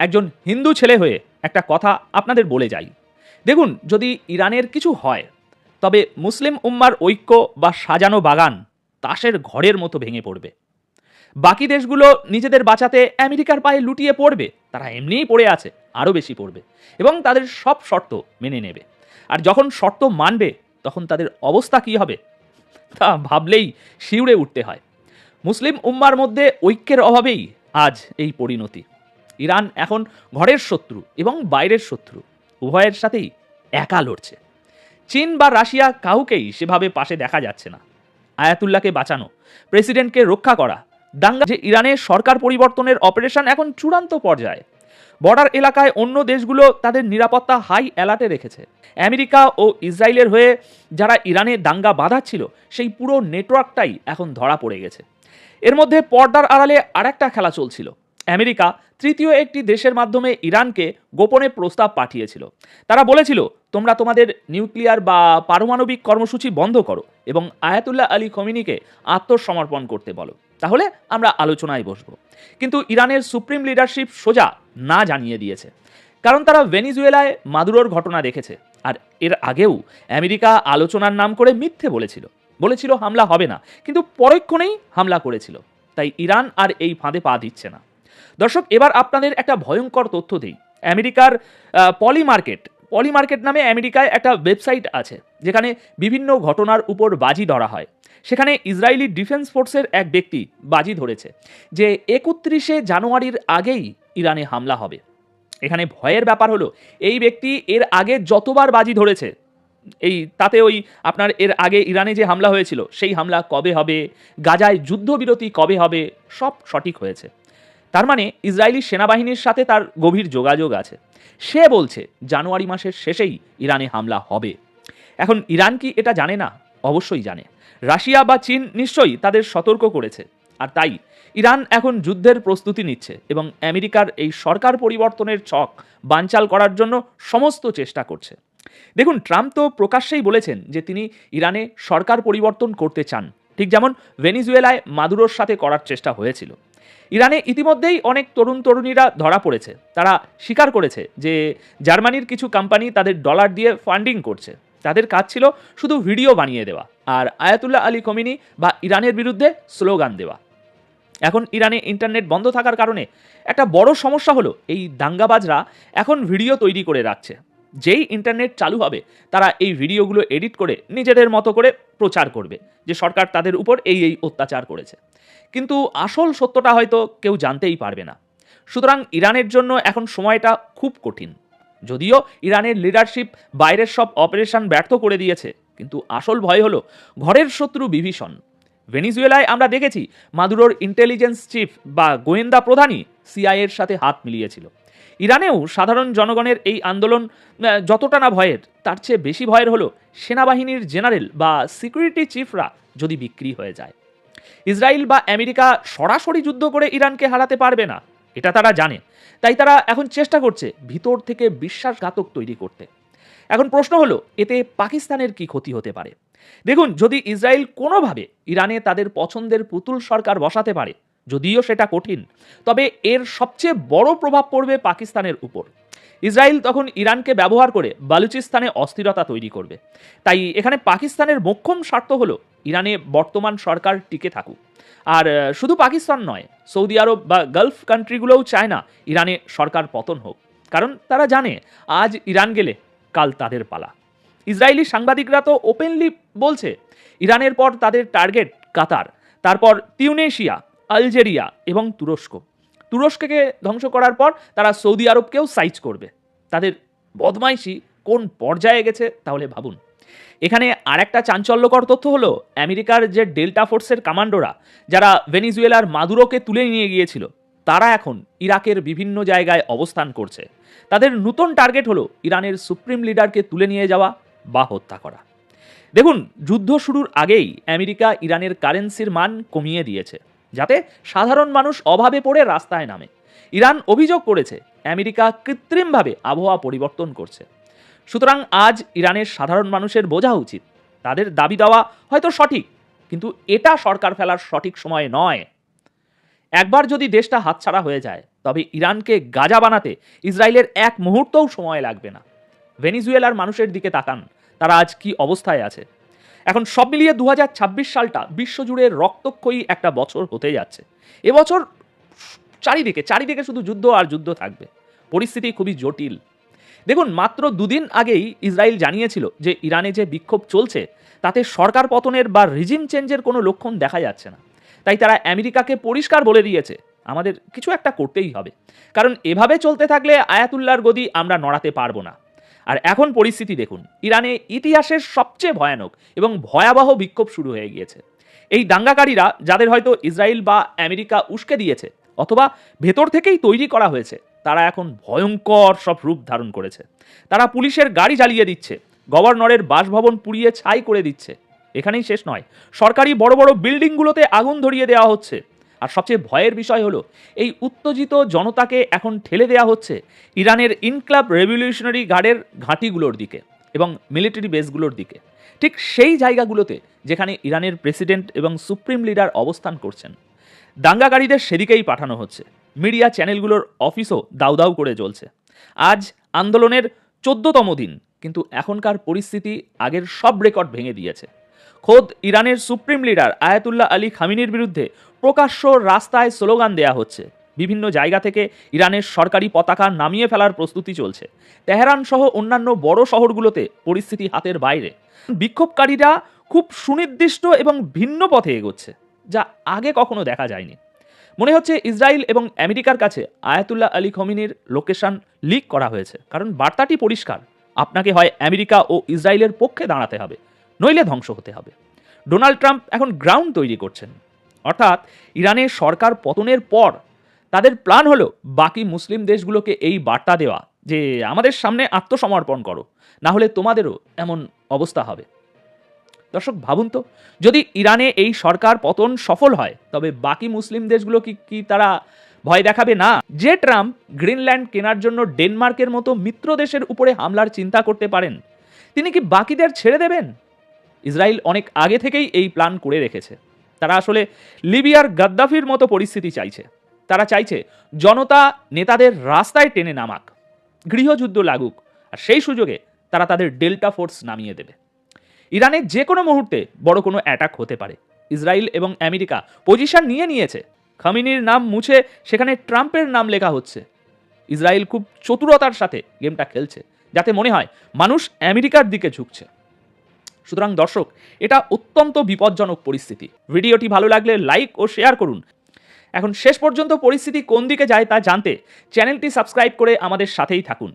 একজন হিন্দু ছেলে হয়ে একটা কথা আপনাদের বলে যাই। দেখুন, যদি ইরানের কিছু হয়, তবে মুসলিম উম্মার ঐক্য বা সাজানো বাগান তাসের ঘরের মতো ভেঙে পড়বে। বাকি দেশগুলো নিজেদের বাঁচাতে আমেরিকার পায়ে লুটিয়ে পড়বে, তারা এমনিই পড়ে আছে, আরও বেশি পড়বে, এবং তাদের সব শর্ত মেনে নেবে। আর যখন শর্ত মানবে, তখন তাদের অবস্থা কী হবে, তা ভাবলেই শিউরে উঠতে হয়। মুসলিম উম্মার মধ্যে ঐক্যের অভাবেই আজ এই পরিণতি। ইরান এখন ঘরের শত্রু এবং বাইরের শত্রু। উভয়ের সাথেই একা লড়ছে। চীন বা রাশিয়া কাউকেই সেভাবে পাশে দেখা যাচ্ছে না। আয়াতুল্লাহকে বাঁচানো, প্রেসিডেন্টকে রক্ষা করা, দাঙ্গা যে ইরানের সরকার পরিবর্তনের অপারেশন এখন চূড়ান্ত পর্যায়ে। বর্ডার এলাকায় অন্য দেশগুলো তাদের নিরাপত্তা হাই অ্যালার্টে রেখেছে। আমেরিকা ও ইসরায়েলের হয়ে যারা ইরানে দাঙ্গা বাঁধাচ্ছিল, সেই পুরো নেটওয়ার্কটাই এখন ধরা পড়ে গেছে। এর মধ্যে পর্দার আড়ালে আরেকটা খেলা চলছিল। আমেরিকা তৃতীয় একটি দেশের মাধ্যমে ইরানকে গোপনে প্রস্তাব পাঠিয়েছিল। তারা বলেছিল, তোমরা তোমাদের নিউক্লিয়ার বা পারমাণবিক কর্মসূচি বন্ধ করো এবং আয়াতুল্লাহ আলী খমিনিকে আত্মসমর্পণ করতে বলো। তাহলে আমরা আলোচনায় বসবো। কিন্তু ইরানের সুপ্রিম লিডারশিপ সোজা না জানিয়ে দিয়েছে। কারণ তারা ভেনিজুয়েলায় মাদুরোর ঘটনা দেখেছে। আর এর আগেও আমেরিকা আলোচনার নাম করে মিথ্যে বলেছিল। বলেছিল, হামলা হবে না। কিন্তু পরক্ষণেই হামলা করেছিল। তাই ইরান আর এই ফাঁদে পা দিচ্ছে না। দর্শক, এবার আপনাদের একটা ভয়ঙ্কর তথ্য দিই। আমেরিকার পলি মার্কেট পলি মার্কেট নামে আমেরিকায় একটা ওয়েবসাইট আছে, যেখানে বিভিন্ন ঘটনার উপর বাজি ধরা হয়। সেখানে ইসরায়েলি ডিফেন্স ফোর্সের এক ব্যক্তি বাজি ধরেছে, যে একত্রিশে জানুয়ারির আগেই ইরানে হামলা হবে। এখানে ভয়ের ব্যাপার হলো, এই ব্যক্তি এর আগে যতবার বাজি ধরেছে, এই তাতে ওই আপনার এর আগে ইরানে যে হামলা হয়েছিল, সেই হামলা কবে হবে, গাজায় যুদ্ধবিরতি কবে হবে, সব সঠিক হয়েছে। তার মানে ইসরায়েলি সেনাবাহিনীর সাথে তার গভীর যোগাযোগ আছে। সে বলছে, জানুয়ারি মাসের শেষেই ইরানে হামলা হবে। এখন ইরান কি এটা জানে না? অবশ্যই জানে। রাশিয়া বা চীন নিশ্চয়ই তাদের সতর্ক করেছে। আর তাই ইরান এখন যুদ্ধের প্রস্তুতি নিচ্ছে এবং আমেরিকার এই সরকার পরিবর্তনের ছক বানচাল করার জন্য সমস্ত চেষ্টা করছে। দেখুন, ট্রাম্প তো প্রকাশ্যেই বলেছেন যে তিনি ইরানে সরকার পরিবর্তন করতে চান। ঠিক যেমন ভেনিজুয়েলায় মাদুরোর সাথে করার চেষ্টা হয়েছিল। ইরানে ইতিমধ্যেই অনেক তরুণ তরুণীরা ধরা পড়েছে। তারা স্বীকার করেছে যে জার্মানির কিছু কোম্পানি তাদের ডলার দিয়ে ফান্ডিং করছে। তাদের কাজ ছিল শুধু ভিডিও বানিয়ে দেওয়া আর আয়াতুল্লাহ আলী কমিনি বা ইরানের বিরুদ্ধে স্লোগান দেওয়া। এখন ইরানে ইন্টারনেট বন্ধ থাকার কারণে একটা বড় সমস্যা হলো এই দাঙ্গাবাজরা এখন ভিডিও তৈরি করে রাখছে। যেই ইন্টারনেট চালু হবে, তারা এই ভিডিওগুলো এডিট করে নিজেদের মতো করে প্রচার করবে যে সরকার তাদের উপর এই এই অত্যাচার করেছে। কিন্তু আসল সত্যটা হয়তো কেউ জানতেই পারবে না। সুতরাং ইরানের জন্য এখন সময়টা খুব কঠিন। যদিও ইরানের লিডারশিপ বাইরের সব অপারেশন ব্যর্থ করে দিয়েছে, কিন্তু আসল ভয় হলো ঘরের শত্রু বিভীষণ। ভেনিজুয়েলায় আমরা দেখেছি মাদুরোর ইন্টেলিজেন্স চিফ বা গোয়েন্দা প্রধানই সিআইয়ের সাথে হাত মিলিয়েছিল। ইরানেও সাধারণ জনগণের এই আন্দোলন যতটা না ভয়ের, তার চেয়ে বেশি ভয়ের হলো সেনাবাহিনীর জেনারেল বা সিকিউরিটি চিফরা যদি বিক্রি হয়ে যায়। ইসরায়েল বা আমেরিকা সরাসরি যুদ্ধ করে ইরানকে হারাতে পারবে না, এটা তারা জানে। তাই তারা এখন চেষ্টা করছে ভিতর থেকে বিশ্বাসঘাতক তৈরি করতে। এখন প্রশ্ন হলো, এতে পাকিস্তানের কি ক্ষতি হতে পারে? দেখুন, যদি ইসরায়েল কোনোভাবে ইরানে তাদের পছন্দের পুতুল সরকার বসাতে পারে, যদিও সেটা কঠিন, তবে এর সবচেয়ে বড় প্রভাব পড়বে পাকিস্তানের উপর। ইসরায়েল তখন ইরানকে ব্যবহার করে বালুচিস্তানে অস্থিরতা তৈরি করবে। তাই এখানে পাকিস্তানের মোক্ষম স্বার্থ হলো ইরানে বর্তমান সরকার টিকে থাকুক। আর শুধু পাকিস্তান নয়, সৌদি আরব বা গালফ কান্ট্রিগুলোও চায় না ইরানে সরকার পতন হোক। কারণ তারা জানে, আজ ইরান গেলে কাল তাদের পালা। ইসরায়েলি সাংবাদিকরা তো ওপেনলি বলছে, ইরানের পর তাদের টার্গেট কাতার, তারপর তিউনেশিয়া, আলজেরিয়া এবং তুরস্ক। তুরস্ককে ধ্বংস করার পর তারা সৌদি আরবকেও সাইজ করবে। তাদের বদমাইশি কোন পর্যায়ে গেছে তাহলে ভাবুন। এখানে আর একটা চাঞ্চল্যকর তথ্য হলো, আমেরিকার যে ডেল্টা ফোর্সের কমান্ডোরা, যারা ভেনিজুয়েলার মাদুরোকে তুলে নিয়ে গিয়েছিল, তারা এখন ইরাকের বিভিন্ন জায়গায় অবস্থান করছে। তাদের নতুন টার্গেট হলো ইরানের সুপ্রিম লিডারকে তুলে নিয়ে যাওয়া বা হত্যা করা। দেখুন, যুদ্ধ শুরুর আগেই আমেরিকা ইরানের কারেন্সির মান কমিয়ে দিয়েছে। যাতে সাধারণ মানুষ অভাবে পড়ে রাস্তায় নামে। ইরান অভিযোগ করেছে, আমেরিকা কৃত্রিমভাবে আবহাওয়া পরিবর্তন করছে। সুতরাং আজ ইরানের সাধারণ মানুষের বোঝা উচিত, তাদের দাবি দেওয়া হয়তো সঠিক, কিন্তু এটা সরকার ফেলার সঠিক সময় নয়। একবার যদি দেশটা হাতছাড়া হয়ে যায়, তবে ইরানকে গাজা বানাতে ইসরায়েলের এক মুহূর্তও সময় লাগবে না। ভেনিজুয়েলার মানুষের দিকে তাকান, তারা আজ কি অবস্থায় আছে? এখন সব মিলিয়ে দু হাজার ছাব্বিশ সালটা বিশ্বজুড়ে রক্তক্ষয়ী একটা বছর হতে যাচ্ছে। এবছর চারিদিকে চারিদিকে শুধু যুদ্ধ আর যুদ্ধ থাকবে। পরিস্থিতি খুবই জটিল। দেখুন, মাত্র দুদিন আগেই ইসরায়েল জানিয়েছিল যে ইরানে যে বিক্ষোভ চলছে, তাতে সরকার পতনের বা রিজিম চেঞ্জের কোনো লক্ষণ দেখা যাচ্ছে না। তাই তারা আমেরিকাকে পরিষ্কার বলে দিয়েছে, আমাদের কিছু একটা করতেই হবে। কারণ এভাবে চলতে থাকলে আয়াতুল্লাহর গদি আমরা নড়াতে পারব না। আর এখন পরিস্থিতি দেখুন, ইরানে ইতিহাসের সবচেয়ে ভয়ানক এবং ভয়াবহ বিক্ষোভ শুরু হয়ে গিয়েছে। এই দাঙ্গাকারীরা, যাদের হয়তো ইসরায়েল বা আমেরিকা উস্কে দিয়েছে অথবা ভেতর থেকেই তৈরি করা হয়েছে, তারা এখন ভয়ঙ্কর সব রূপ ধারণ করেছে। তারা পুলিশের গাড়ি জ্বালিয়ে দিচ্ছে, গভর্নরের বাসভবন পুড়িয়ে ছাই করে দিচ্ছে। এখানেই শেষ নয়, সরকারি বড় বড় বিল্ডিংগুলোতে আগুন ধরিয়ে দেওয়া হচ্ছে। আর সবচেয়ে ভয়ের বিষয় হলো, এই উত্তেজিত জনতাকে এখন ঠেলে দেওয়া হচ্ছে ইরানের ইনক্লাব রেভলিউশনারি গার্ডের ঘাঁটিগুলোর দিকে এবং মিলিটারি বেসগুলোর দিকে। ঠিক সেই জায়গাগুলোতে যেখানে ইরানের প্রেসিডেন্ট এবং সুপ্রিম লিডার অবস্থান করছেন। দাঙ্গাকারীদের সেদিকেই পাঠানো হচ্ছে। মিডিয়া চ্যানেলগুলোর অফিসও দাউ দাউ করে চলছে আজ আন্দোলনের চোদ্দতম দিন, কিন্তু এখনকার পরিস্থিতি আগের সব রেকর্ড ভেঙে দিয়েছে। খোদ ইরানের সুপ্রিম লিডার আয়াতুল্লাহ আলী খামিনির বিরুদ্ধে প্রকাশ্য রাস্তায় স্লোগান দেয়া হচ্ছে। বিভিন্ন জায়গা থেকে ইরানের সরকারি পতাকা নামিয়ে ফেলার প্রস্তুতি চলছে। তেহরান সহ অন্যান্য বড় শহরগুলোতে পরিস্থিতি হাতের বাইরে। বিক্ষোভকারীরা খুব সুনির্দিষ্ট এবং ভিন্ন পথে এগোচ্ছে, যা আগে কখনো দেখা যায়নি। মনে হচ্ছে ইসরায়েল এবং আমেরিকার কাছে আয়াতুল্লাহ আলী খমিনির লোকেশন লিক করা হয়েছে, কারণ বার্তাটি পরিষ্কার। আপনাকে হয় আমেরিকা ও ইসরায়েলের পক্ষে দাঁড়াতে হবে, নইলে ধ্বংস হতে হবে। ডোনাল্ড ট্রাম্প এখন গ্রাউন্ড তৈরি করছেন। অর্থাৎ ইরানের সরকার পতনের পর তাদের প্ল্যান হলো বাকি মুসলিম দেশগুলোকে এই বার্তা দেওয়া যে আমাদের সামনে আত্মসমর্পণ করো, না হলে তোমাদেরও এমন অবস্থা হবে। দর্শক, ভাবুন তো, যদি ইরানে এই সরকার পতন সফল হয়, তবে বাকি মুসলিম দেশগুলো কি কি তারা ভয় দেখাবে? না। যে ট্রাম্প গ্রিনল্যান্ড কেনার জন্য ডেনমার্কের মতো মিত্র দেশের উপরে হামলার চিন্তা করতে পারেন, তিনি কি বাকিদের ছেড়ে দেবেন? ইসরায়েল অনেক আগে থেকেই এই প্ল্যান করে রেখেছে। তারা আসলে লিবিয়ার গাদ্দাফির মতো পরিস্থিতি চাইছে। তারা চাইছে জনতা নেতাদের রাস্তায় টেনে নামাক, গৃহযুদ্ধ লাগুক, আর সেই সুযোগে তারা তাদের ডেল্টা ফোর্স নামিয়ে দেবে। ইরানের যে কোনো মুহূর্তে বড় কোনো অ্যাটাক হতে পারে। ইসরায়েল এবং আমেরিকা পজিশন নিয়ে নিয়েছে। খামিনির নাম মুছে সেখানে ট্রাম্পের নাম লেখা হচ্ছে। ইসরায়েল খুব চতুরতার সাথে গেমটা খেলছে, যাতে মনে হয় মানুষ আমেরিকার দিকে ঝুঁকছে। সুতরাং দর্শক, এটা অত্যন্ত বিপজ্জনক পরিস্থিতি। ভিডিওটি ভালো লাগলে লাইক ও শেয়ার করুন। এখন শেষ পর্যন্ত পরিস্থিতি কোন দিকে যায় তা জানতে চ্যানেলটি সাবস্ক্রাইব করে আমাদের সাথেই থাকুন।